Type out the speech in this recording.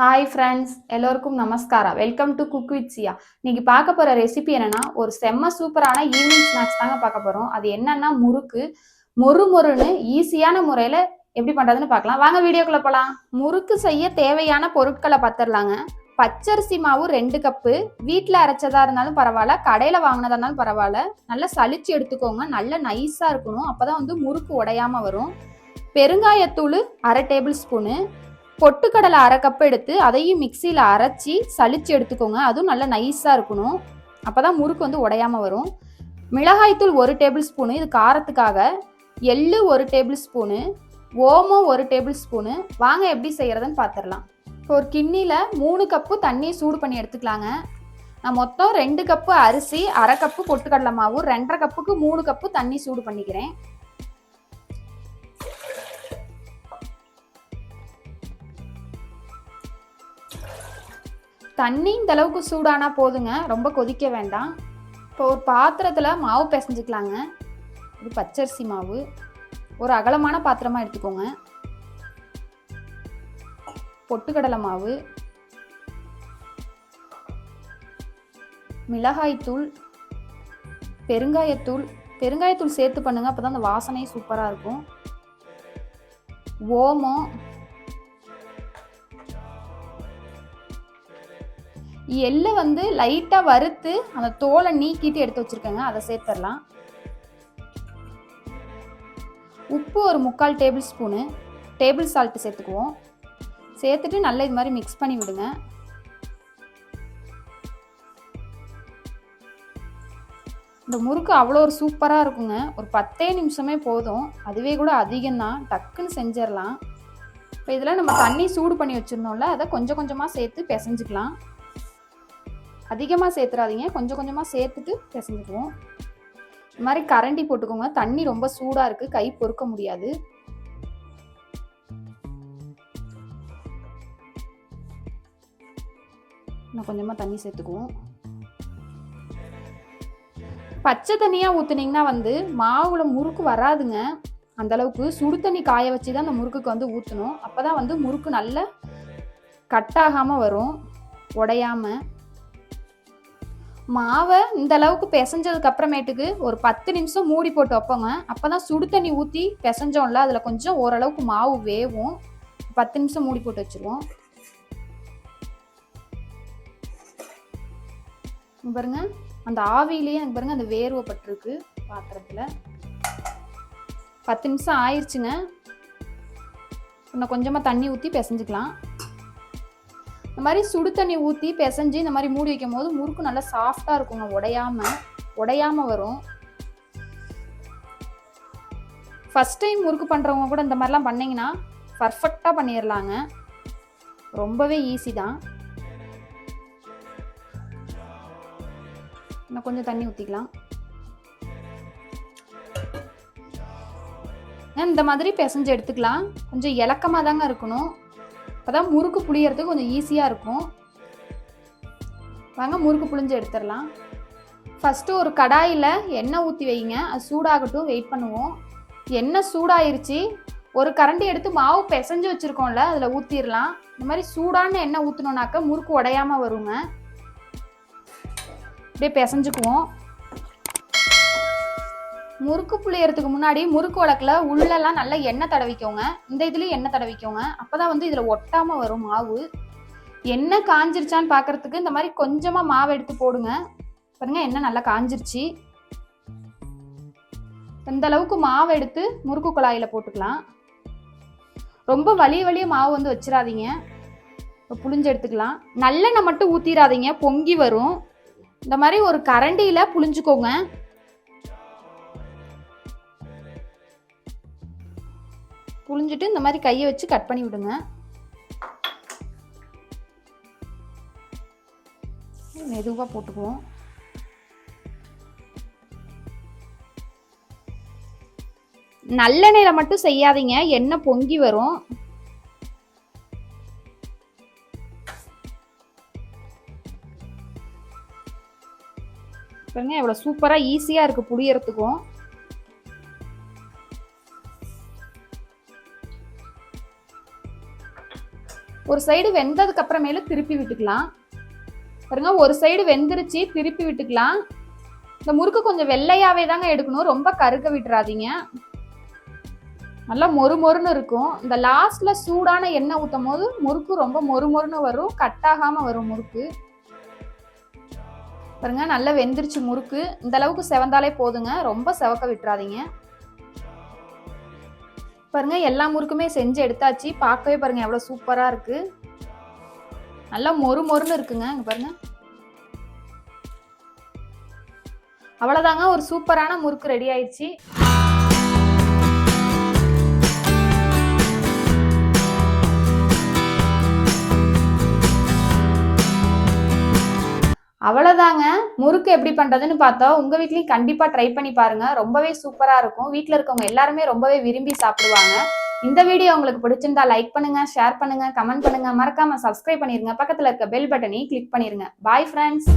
Hi friends எல்லோருக்கும் நமஸ்காரம். Welcome to cook with Siya இன்னைக்கு பார்க்க போகிற ரெசிபி என்னன்னா ஒரு செம்ம சூப்பரான ஈவினிங் ஸ்நாக்ஸ் தாங்க பார்க்க போகிறோம் அது என்னன்னா முறுக்கு. மொறு மொறுன்னு ஈஸியான முறையில் எப்படி பண்ணுறதுன்னு பார்க்கலாம். வாங்க வீடியோக்குள்ளே போகலாம் முறுக்கு செய்ய தேவையான பொருட்களை பார்த்துடலாங்க. பச்சரிசி மாவு ரெண்டு கப்பு. வீட்டில் அரைச்சதா இருந்தாலும் பரவாயில்ல. கடையில் வாங்கினதா இருந்தாலும் பரவாயில்ல. நல்லா சளிச்சு எடுத்துக்கோங்க. நல்லா நைஸாக இருக்கணும். அப்போ தான் வந்து முறுக்கு உடையாமல் வரும். பெருங்காயத்தூள் அரை டேபிள் ஸ்பூனு பொட்டுக்கடலை அரை கப் எடுத்து அதையும் மிக்சியில் அரைச்சி சளிச்சு எடுத்துக்கோங்க. அதுவும் நல்லா நைஸாக இருக்கணும். அப்போ தான் முறுக்கு வந்து உடையாமல் வரும். மிளகாய்த்தூள் ஒரு டேபிள் ஸ்பூனு இது காரத்துக்காக. எள்ளு ஒரு டேபிள் ஸ்பூனு ஓமம் ஒரு டேபிள் ஸ்பூனு வாங்க எப்படி செய்கிறதுன்னு பார்த்துடலாம் இப்போ ஒரு கிண்ணியில் மூணு கப்பு தண்ணியை சூடு பண்ணி எடுத்துக்கலாங்க. நான் மொத்தம் ரெண்டு கப்பு அரிசி அரை கப்பு பொட்டுக்கடலை மாவு ரெண்டரை கப்புக்கு மூணு கப்பு தண்ணி சூடு பண்ணிக்கிறேன். தண்ணி இந்த அளவுக்கு சூடானா போதுங்க. ரொம்ப கொதிக்க வேண்டாம். இப்போ ஒரு பாத்திரத்தில் மாவு பிசைஞ்சிக்கலாங்க. இது பச்சரிசி மாவு. ஒரு அகலமான பாத்திரமாக எடுத்துக்கோங்க. பொட்டுக்கடலை மாவு. மிளகாய்த்தூள். பெருங்காயத்தூள். பெருங்காயத்தூள் சேர்த்து பண்ணுங்க அப்போ தான் அந்த வாசனையும் சூப்பராக இருக்கும். ஓமம். எள்ளை வந்து லைட்டாக வறுத்து அந்த தோலை நீக்கிட்டு எடுத்து வச்சுருக்கேங்க. அதை சேர்த்துடலாம். உப்பு ஒரு முக்கால் டேபிள் ஸ்பூனு. டேபிள் சால்ட்டு சேர்த்துக்குவோம். சேர்த்துட்டு நல்லா இது மாதிரி மிக்ஸ் பண்ணி விடுங்க. இந்த முறுக்கு அவ்வளோ ஒரு சூப்பராக இருக்குங்க. ஒரு பத்தே நிமிஷமே போதும். அதுவே கூட அதிகம்தான். டக்குன்னு செஞ்சிடலாம். இப்போ இதில் நம்ம தண்ணி சூடு பண்ணி வச்சுருந்தோம்ல அதை கொஞ்சம் கொஞ்சமாக சேர்த்து பிசைஞ்சிக்கலாம். அதிகமாக சேர்த்துறாதீங்க. கொஞ்சம் கொஞ்சமாக சேர்த்துட்டு பிசைஞ்சுக்குவோம் இது மாதிரி கரண்டி போட்டுக்கோங்க. தண்ணி ரொம்ப சூடாக இருக்குது கை பொறுக்க முடியாது. இன்னும் கொஞ்சமாக தண்ணி சேர்த்துக்குவோம். பச்சை தண்ணியாக ஊற்றுனீங்கன்னா வந்து மாவுல முறுக்கு வராதுங்க. அந்த அளவுக்கு சுடு தண்ணி காய வச்சு தான் அந்த முறுக்குக்கு வந்து ஊற்றணும் அப்போ தான் வந்து முறுக்கு நல்ல கட்டாகாமல் வரும். உடையாமல் மாவை இந்த அளவுக்கு பிசைஞ்சதுக்கு அப்புறமேட்டுக்கு ஒரு பத்து நிமிஷம் மூடி போட்டு வைப்போங்க. அப்போ தான் சுடு தண்ணி ஊற்றி பிசைஞ்சோம்ல அதில் கொஞ்சம் ஓரளவுக்கு மாவு வேவும். பத்து நிமிஷம் மூடி போட்டு வச்சிருவோம். பாருங்க அந்த ஆவியிலேயே எனக்கு பாருங்க அந்த வேர்வைப்பட்டிருக்கு பாத்திரத்தில். பத்து நிமிஷம் ஆயிடுச்சுங்க இன்னும் கொஞ்சமாக தண்ணி ஊற்றி பிசைஞ்சுக்கலாம். இந்த மாதிரி சுடு தண்ணி ஊற்றி பிசைஞ்சு இந்த மாதிரி மூடி வைக்கும் போது முறுக்கு நல்லா சாஃப்டாக இருக்குங்க உடையாம உடையாம வரும். ஃபஸ்ட் டைம் முறுக்கு பண்ணுறவங்க கூட இந்த மாதிரிலாம் பண்ணிங்கன்னா பர்ஃபெக்டாக பண்ணிடலாங்க ரொம்பவே ஈஸி தான். இன்னும் கொஞ்சம் தண்ணி ஊற்றிக்கலாம் இந்த மாதிரி பிசைஞ்சு எடுத்துக்கலாம். கொஞ்சம் இலக்கமாக தாங்க இருக்கணும். அப்போதான் முறுக்கு புளியறதுக்கு கொஞ்சம் ஈஸியாக இருக்கும். வாங்க முறுக்கு புளிஞ்சு எடுத்துடலாம். ஃபஸ்ட்டு ஒரு கடாயில் எண்ணெய் ஊற்றி வைங்க. அது சூடாகட்டும் வெயிட் பண்ணுவோம். எண்ணெய் சூடாயிருச்சு. ஒரு கரண்டி எடுத்து மாவு பிசைஞ்சு வச்சுருக்கோம்ல அதில் ஊற்றிடலாம் இந்த மாதிரி சூடான எண்ணெய் ஊற்றினோன்னாக்க முறுக்கு உடையாமல் வருங்க. அப்படியே பிசைஞ்சுக்குவோம். முறுக்கு புளியறதுக்கு முன்னாடி முறுக்கு வழக்கில் உள்ளெல்லாம் நல்லா எண்ணெய் தடவிக்கோங்க. இந்த இதுலேயும் எண்ணெய் தடவிக்கோங்க. அப்போ தான் வந்து இதில் ஒட்டாமல் வரும் மாவு. எண்ணெய் காஞ்சிருச்சான்னு பார்க்கறதுக்கு இந்த மாதிரி கொஞ்சமாக மாவு எடுத்து போடுங்க. பாருங்கள் எண்ணெய் நல்லா காஞ்சிருச்சு. இந்த அளவுக்கு மாவு எடுத்து முறுக்கு குழாயில் போட்டுக்கலாம். ரொம்ப வலிய வலிய மாவு வந்து வச்சிடாதீங்க புளிஞ்சு எடுத்துக்கலாம். நல்லெண்ணெய் மட்டும் ஊற்றிடாதீங்க பொங்கி வரும். இந்த மாதிரி ஒரு கரண்டியில் புளிஞ்சுக்கோங்க. புழிஞ்சிட்டு இந்த மாதிரி கையை வச்சு கட் பண்ணி விடுங்க. மெதுவாக போட்டுக்குவோம். நல்லெண்ணெயில் மட்டும் செய்யாதீங்க எண்ணெய் பொங்கி வரும். பாருங்க எவ்வளோ சூப்பராக ஈஸியாக இருக்குது புளியறதுக்கும். ஒரு சைடு வெந்ததுக்கு அப்புறமேல திருப்பி விட்டுக்கலாம். பாருங்க ஒரு சைடு வெந்துருச்சு திருப்பி விட்டுக்கலாம். இந்த முறுக்கு கொஞ்சம் வெள்ளையாவே தாங்க எடுக்கணும். ரொம்ப கருக்க விட்டுறாதீங்க. நல்லா மொறு மொறுன்னு இருக்கும். இந்த லாஸ்ட்ல சூடான எண்ணெய் ஊற்றும் போது முறுக்கு ரொம்ப மொறு மொறுன்னு வரும். கட்டாகாம வரும் முறுக்கு. பாருங்க நல்லா வெந்துருச்சு முறுக்கு. இந்த அளவுக்கு செவந்தாலே போதுங்க. ரொம்ப செவக்க விட்டுறாதீங்க. பாருங்க எல்லா முறுக்குமே செஞ்சு எடுத்தாச்சு. பார்க்கவே பாருங்க எவ்வளோ சூப்பரா இருக்கு. நல்லா மொறு மொறுன்னு இருக்குங்க இங்கே பாருங்க. அவ்வளோதாங்க ஒரு சூப்பரான முறுக்கு ரெடி ஆயிடுச்சு. அவ்வளோதாங்க முறுக்கு எப்படி பண்ணுறதுன்னு பார்த்தா உங்கள் வீட்லேயும் கண்டிப்பாக ட்ரை பண்ணி பாருங்கள் ரொம்பவே சூப்பராக இருக்கும். வீட்டில் இருக்கவங்க எல்லாருமே ரொம்பவே விரும்பி சாப்பிடுவாங்க. இந்த வீடியோ உங்களுக்கு பிடிச்சிருந்தா லைக் பண்ணுங்க ஷேர் பண்ணுங்க கமெண்ட் பண்ணுங்க. மறக்காம சப்ஸ்கிரைப் பண்ணிருங்க. பக்கத்தில் இருக்க பெல் பட்டனையும் கிளிக் பண்ணிருங்க. Bye friends